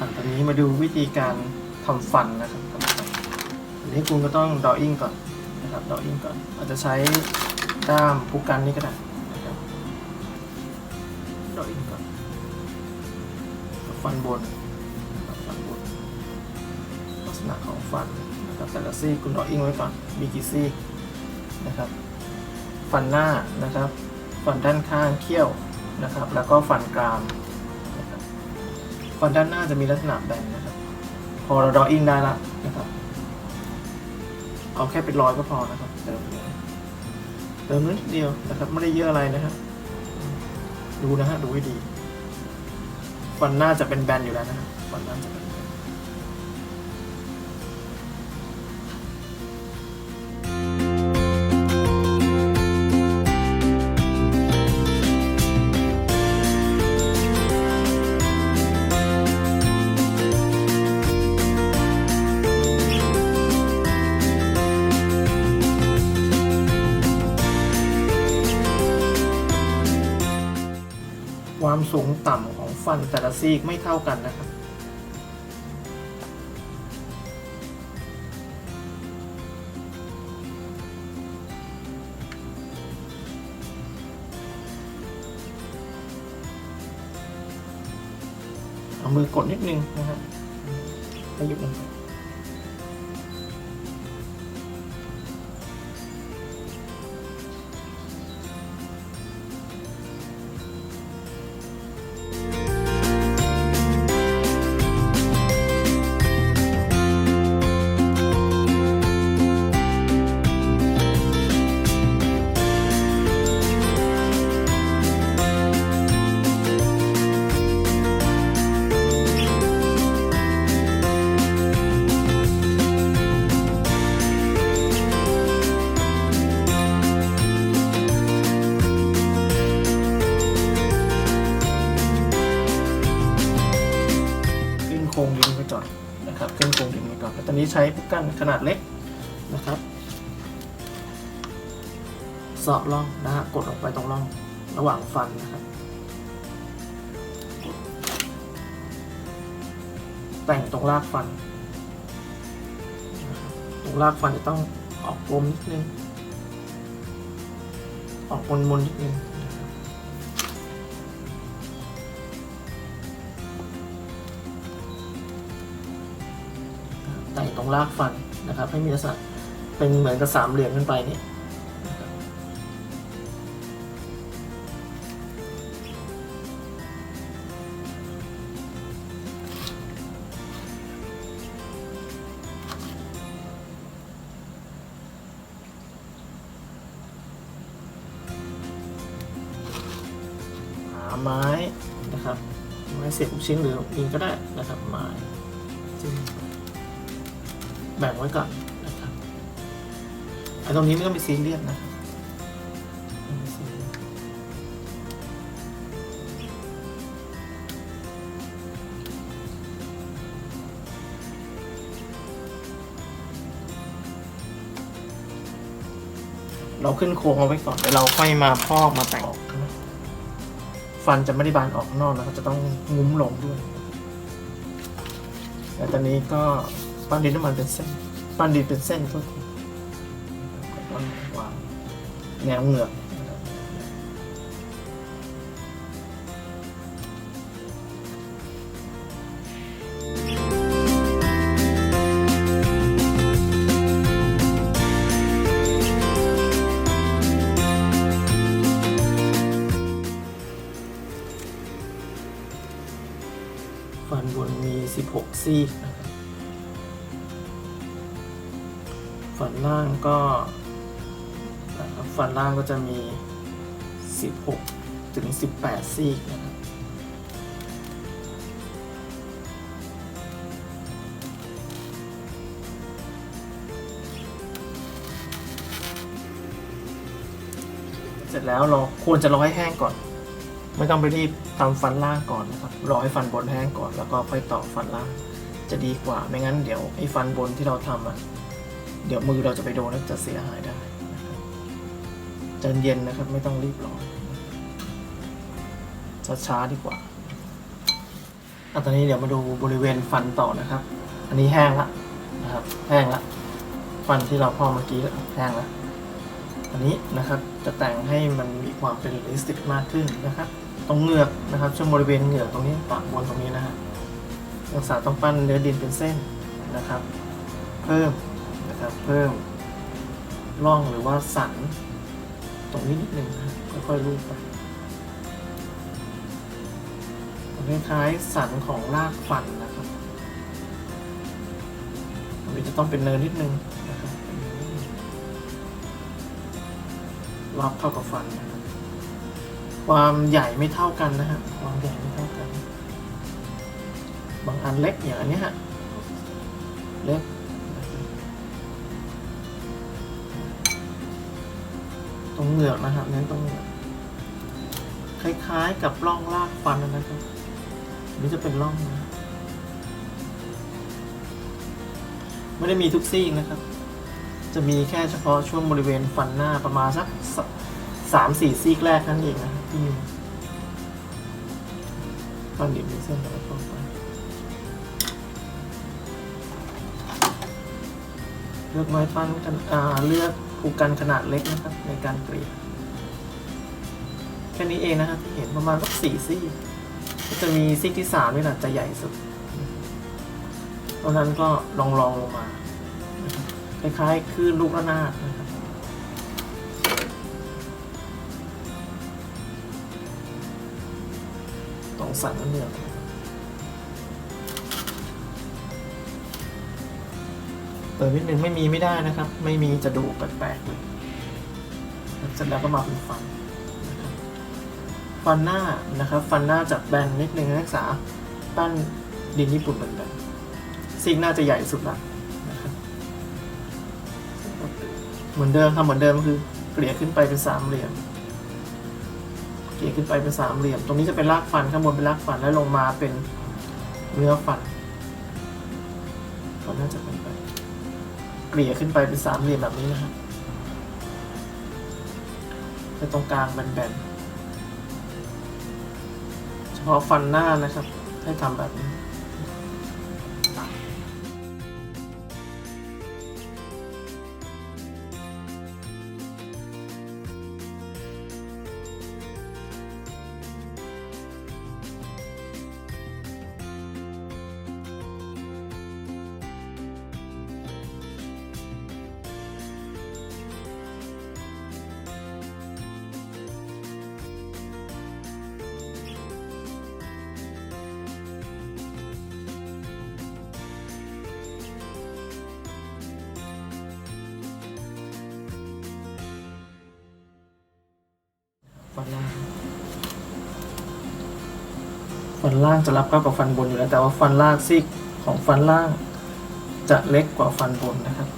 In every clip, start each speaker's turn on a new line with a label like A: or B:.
A: อะตอนนี้มาดูวิธีการทำฟันนะครับทำฟันอันนี้คุณก็ต้องดออิ่งก่อนนะครับดออิ่งก่อน อาจจะใช้ด้ามผู้กันนี่ก็ได้นะครับดออิ่งก่อนฟันบนฟันบนลักษณะของฟันนะครับแต่ละซี่คุณดออิ่งไว้ก่อนมีกี่ซี่นะครับ ฟันหน้านะครับ ฟันด้านข้างเขี้ยวนะครับ แล้วก็ฟันกราม ฟันด้านหน้าจะมีลักษณะแบนนะครับ พอเราดออิ่งได้ละนะครับ เอาแค่เป็นรอยก็พอนะครับเติมเลยเติมนิดเดียวนะครับ ไม่ได้เยอะอะไรนะครับ ดูนะฮะดูให้ดี ฟันหน้าจะเป็นแบนอยู่แล้วนะครับฟันหน้าจะเป็น ความสูงต่ำของฟันแต่ละซีกไม่เท่ากันนะครับ เอามือกดนิดนึงนะครับให้ยุบลงไป รงดินไปก่อนนะครับขึ้นโครงดินไปก่อนตอนนี้ใช้ปุ๊กกั้นขนาดเล็กนะครับเสาะร่องนะฮะกดออกไปตรงร่องระหว่างฟันนะครับแต่งตรงรากฟันนะครับตรงรากฟันจะต้องออกกลมนิดนึง ออกมนมนนิดนึง แต่งตรงรากฟันนะครับ ให้มีลักษณะเป็นเหมือนกับสามเหลี่ยมขึ้นไปนี่หาไม้นะครับไม้เสียบชิ้นหรือมีก็ได้นะครับไม้จิ้ม แบ่งไว้ก่อนนะครับไอ้ตรงนี้ไม่ต้องไปซีเรียสนะเราขึ้นโครงเอาไว้ก่อนเดี๋ยวเราค่อยมาพอกมาแต่งข้างนอกฟันจะไม่ได้บานออกนอกนะครับจะต้องงุ้มลงด้วย แต่ตอนนี้ก็ ปั้นดินน้ำมันเป็นเส้น ปั้นดินเป็นเส้นกทีแล้วก็วางแนวเหงือกฟันบนมี 16 ซี่นะ ล่างก็นะครับฝันล่างก็จะมี 16 ถึง 18 ซี่นะครับเสร็จแล้วเราควรจะรอให้แห้งก่อน ไม่ต้องไปรีบทำฟันล่างก่อนนะครับรอให้ฟันบนแห้งก่อนแล้วก็ค่อยต่อฟันล่างจะดีกว่าไม่งั้นเดี๋ยวไอ้ฟันบนที่เราทำอะ เดี๋ยวมือเราจะไปโดนแล้วจะเสียหายได้นะครับใจเย็นนะครับ ไม่ต้องรีบร้อนช้าๆดีกว่าอะตอนนี้เดี๋ยวมาดูบริเวณฟันต่อนะครับ อันนี้แห้งละนะครับ แห้งละฟันที่เราพอกเมื่อกี้แห้งละอันนี้นะครับจะแต่งให้มันมีความเป็นลิสติกมากขึ้นนะครับ ตรงเหงือกนะครับช่วงบริเวณเหงือกตรงนี้ปากบนตรงนี้นะฮะรักษาต้องปั้นเนื้อดินเป็นเส้นนะครับ เพิ่ม นะครับเพิ่มร่องหรือว่าสันตรงนี้นิดนึงนะค่อยๆลูบไปคล้ายๆสันของรากฟันนะครับอันจะต้องเป็นเนินนิดนึงนะครับรอบเข้ากับฟันนะครับความใหญ่ไม่เท่ากันนะฮะความใหญ่ไม่เท่ากัน บางอันเล็กอย่างอันนี้ฮะเล็ก รงเหงือกนะครับเน้นตรงเหงือกคล้าย ๆ กับร่องรากฟันนะครับนนี้จะเป็นร่องนะไม่ได้มีทุกซี่นะครับ จะมีแค่เฉพาะช่วงบริเวณฟันหน้าประมาณสักสามสี่ซี่แรกนั่นเองนะครับที่ฟันเดียวมีเส้นแล้วก็ไปเลือกไม้ปั้นกันอ่าเลือก ผูกกันขนาดเล็กนะครับ ในการเกลี่ยแค่นี้เองนะครับที่เห็นประมาณสักสี่ซี่ก็จะมีซิกที่สามนี่แหละจะใหญ่สุดตรงนั้นก็ลองลองลงมาครับคล้ายๆคลื่นลูกระนาดนะครับตรงสันเหนือก เปิดนิดนึงไม่มีไม่ได้นะครับ ไม่มีจะดูแปลกๆเสร็จแล้วก็มาเป็นฟันฟันหน้านะครับฟันหน้าจับแบนนิดนึงนักศึกษาปั้นดินญี่ปุ่นเหมือนกันซิกหน้าจะใหญ่สุดละนะครับเหมือนเดิมทำเหมือนเดิมก็คือเกลี่ยขึ้นไปเป็นสามเหลี่ยมเกลี่ยขึ้นไปเป็นสามเหลี่ยม ตรงนี้จะเป็นรากฟันข้างบนเป็นรากฟันแล้วลงมาเป็นเนื้อฟันก็น่าจะเป็นไป เกลี่ยขึ้นไปเป็นสามเหลี่ยมแบบนี้นะครับแต่ตรงกลางแบนๆเฉพาะฟันหน้านะครับ ให้ทำแบบนี้ นล่างจะรับเข้ากับฟันบนอยู่แล้ว แต่ว่าฟันล่างซีกของฟันล่าง จะเล็กกว่าฟันบนนะครับ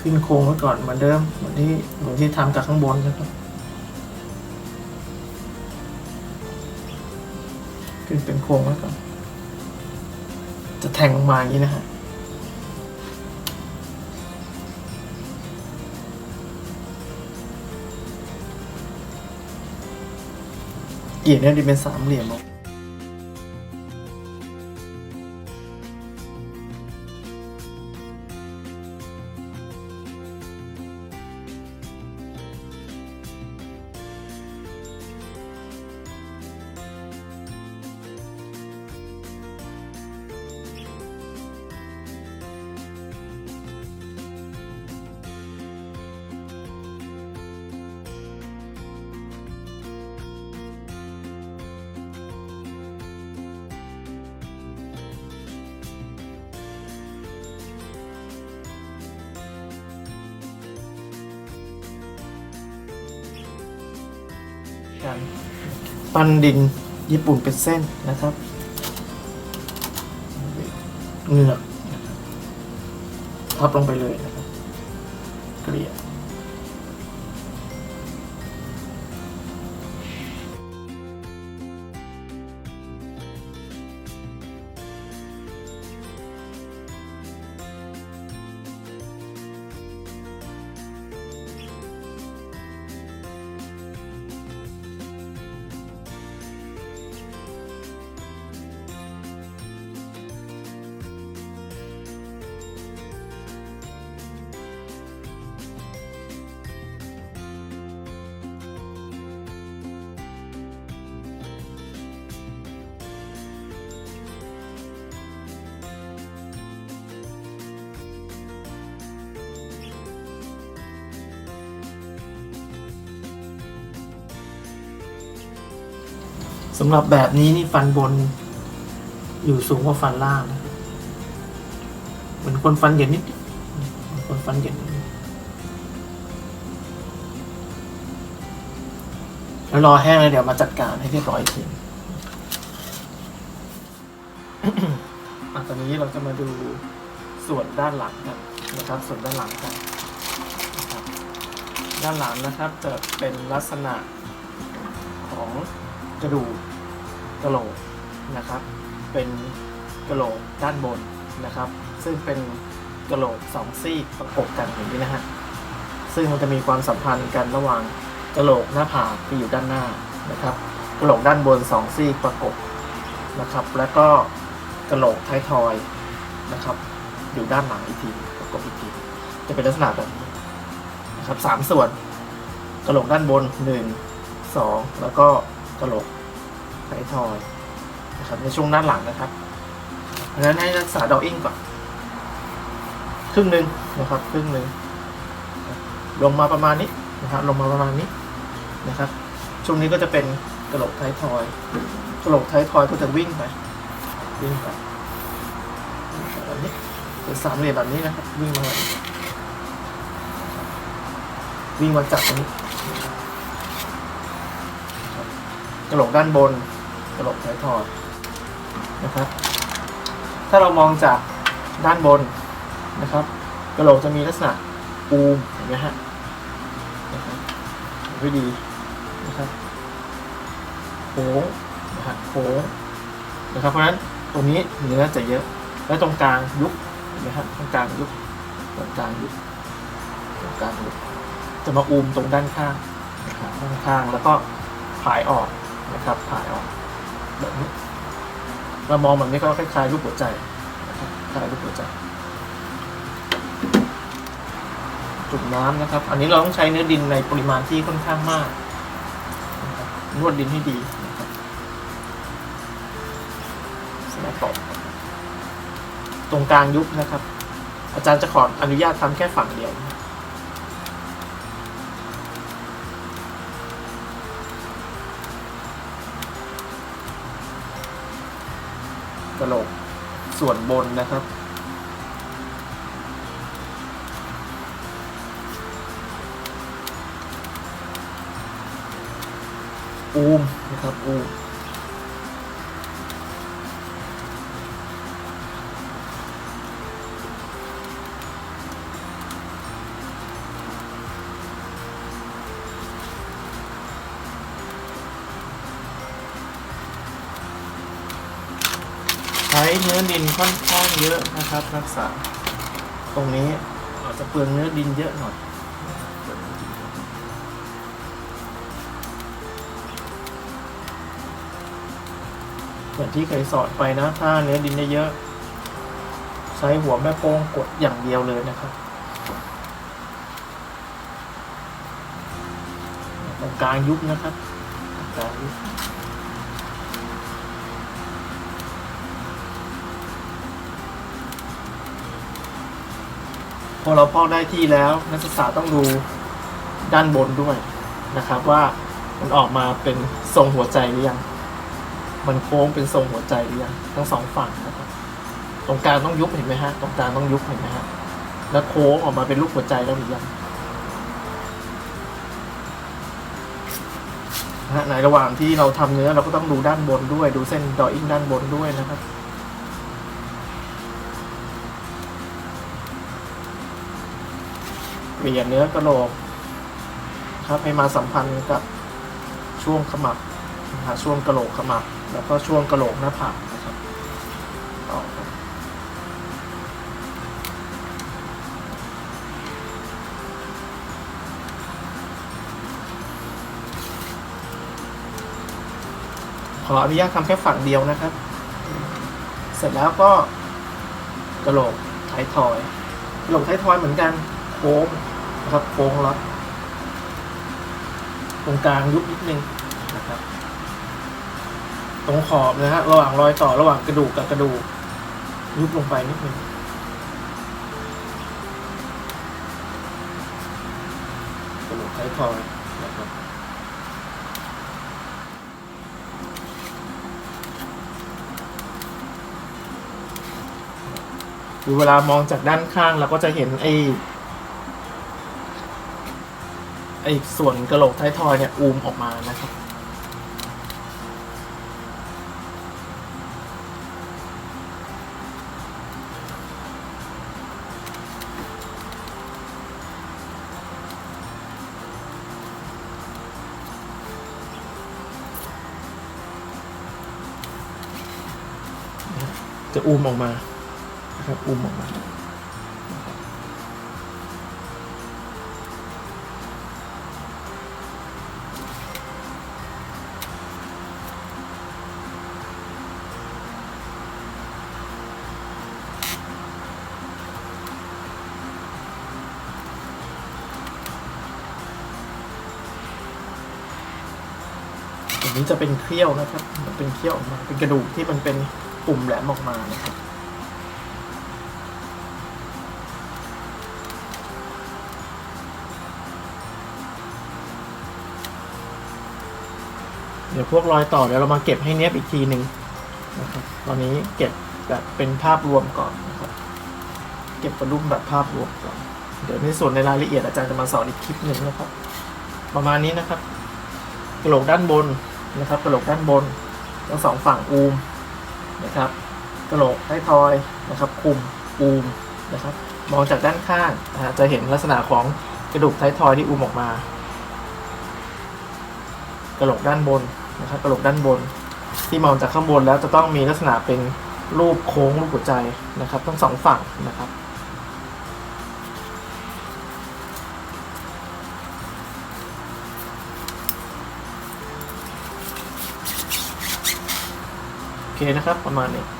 A: ขึ้นโครงไว้ก่อนเหมือนเดิมเหมือนที่เหมือนที่ทำกับข้างบนนะครับ ขึ้นเป็นโครงไว้ก่อน ทงลงมาอย่างนี้นะฮะเกียรเนี่ยดีเป็นสามเหลี่ยมออ กการปั้นดินญี่ปุ่นเป็นเส้นนะครับเงือกทับลงไปเลยนะ สำหรับแบบนี้นี่ฟันบน อยู่สูงกว่าฟันล่างนะเหมือนคนฟันเหยินนิดคนฟันเหยินนิดแล้วรอแห้งแล้วเดี๋ยวมาจัดการให้เรียบร้อยทีอะตอนนี้เราจะมาดูส่วนด้านหลังกันนะครับ ส่วนด้านหลังกันด้านหลังนะครับจะเป็นลักษณะของกระดูก กระโหลกนะครับ เป็นกระโหลกด้านบนนะครับ ซึ่งเป็นกระโหลกสองซี่ประกบกันอย่างนี้นะฮะซึ่งมันจะมีความสัมพันธ์กันระหว่างกระโหลกหน้าผากที่อยู่ด้านหน้านะครับกระโหลกด้านบนสองซี่ประกบนะครับ แล้วก็กระโหลกท้ายทอยนะครับ อยู่ด้านหลังอีกทีประกบอีกทีจะเป็นลักษณะแบบนี้นะครับสามส่วนกระโหลกด้านบนหนึ่งสองแล้วก็กระโหลก ท้ายทอยนะครับในช่วงด้านหลังนะครับเพราะฉะนั้นให้รักษาดออิ่งก่อน ครึ่งหนึ่งนะครับครึ่งหนึ่งลงมาประมาณนี้นะครับลงมาประมาณนี้นะครับ ช่วงนี้ก็จะเป็นกระโหลกท้ายทอยกระโหลกท้ายทอยก็จะวิ่งไปวิ่งไปแบบนี้เป็นสามเหลี่ยมแบบนี้นะครับวิ่งมาวิ่งมาจับตรงนี้กระโหลกด้านบน กระโหลกท้ายทอยนะครับ ถ้าเรามองจากด้านบนนะครับกระโหลกจะมีลักษณะปูมเห็นไหมฮะนะครับดูให้ดีนะครับโค้งนะฮะโค้งนะครับเพราะฉะนั้นตรงนี้เนื้อจะเยอะ และตรงกลางยุบเห็นไหมครับตรงกลางยุบตรงกลางยุบตรงกลางยุบจะมาอูมตรงด้านข้างนะครับด้านข้างแล้วก็ผายออกนะครับผายออก แบบนี้เรามองแบบนี้ก็คล้ายๆรูปหัวใจนะครับคล้ายรูปหัวใจจุ่มน้ำนะครับ อันนี้เราต้องใช้เนื้อดินในปริมาณที่ค่อนข้างมาก นวดดินให้ดีสำหรับต่อตรงกลางยุบนะครับ อาจารย์จะขออนุญาตทำแค่ฝั่งเดียว ส่วนบนนะครับ อูมนะครับอูม เนื้อดินค่อนข้างเยอะนะครับรักษาตรงนี้อาจจะเปลืองเนื้อดินเยอะหน่อยเหมือนที่เคยสอนไปนะ ถ้าเนื้อดินเยอะใช้หัวแม่โป้งกดอย่างเดียวเลยนะครับตรงกลางยุบนะครับตรงกลางยุบ พอเราพอกได้ที่แล้วนักศึกษาต้องดูด้านบนด้วยนะครับว่ามันออกมาเป็นทรงหัวใจหรือยัง มันโค้งเป็นทรงหัวใจหรือยังทั้งสองฝั่งนะครับ ตรงกลางต้องยุบเห็นไหมฮะ ตรงกลางต้องยุบเห็นไหมฮะ แล้วโค้งออกมาเป็นรูปหัวใจแล้วหรือยังนะในระหว่างที่เราทำเนื้อเราก็ต้องดูด้านบนด้วย ดูเส้นดออิ่งด้านบนด้วยนะครับ เปลี่ยนเนื้อกระโหลกครับให้มาสัมพันธ์กับช่วงขมับนะฮะช่วงกระโหลกขมับ แล้วก็ช่วงกระโหลกหน้าผากนะครับต่อขออนุญาตทำแค่ฝั่งเดียวนะครับ เสร็จแล้วก็กระโหลกท้ายทอยกระโหลกท้ายทอยเหมือนกันโค้ง ครับโค้งล็อตรงกลางยุบนิดนึงนะครับ ตรงขอบนะฮะระหว่างรอยต่อระหว่างกระดูกกับกระดูกยุบลงไปนิดนึงกระดูกไท้ายทอยนะครับคือเวลามองจากด้านข้างเราก็จะเห็นไอ้ ส่วนกระโหลกท้ายทอยเนี่ยอูมออกมานะครับจะอูมออกมานะครับอูมออกมา นี้จะเป็นเขี้ยวนะครับ มันเป็นเขี้ยวออกมา เป็นกระดูกที่มันเป็นปุ่มแหลมออกมานะครับเดี๋ยวพวกรอยต่อเดี๋ยวเรามาเก็บให้เนี้ยบอีกทีหนึ่งนะครับ ตอนนี้เก็บแบบเป็นภาพรวมก่อนนะครับ เก็บประรุ่มแบบภาพรวมก่อน เดี๋ยวในส่วนในรายละเอียดอาจารย์จะมาสอนอีกคลิปหนึ่งนะครับ ประมาณนี้นะครับกระโหลกด้านบน นะครับกระโหลกด้านบนทั้งสองฝั่งอูมนะครับกระโหลกท้ายทอยนะครับคุมอูมนะครับมองจากด้านข้างนะจะเห็นลักษณะของกระดูกท้ายทอยที่อูมออกมากระโหลกด้านบนนะครับกระโหลกด้านบน ที่มองจากข้างบนแล้วจะต้องมีลักษณะเป็นรูปโค้งรูปหัวใจนะครับทั้งสองฝั่งนะครับ เคนะครับ ประมาณนี้นะครับประมาณนี้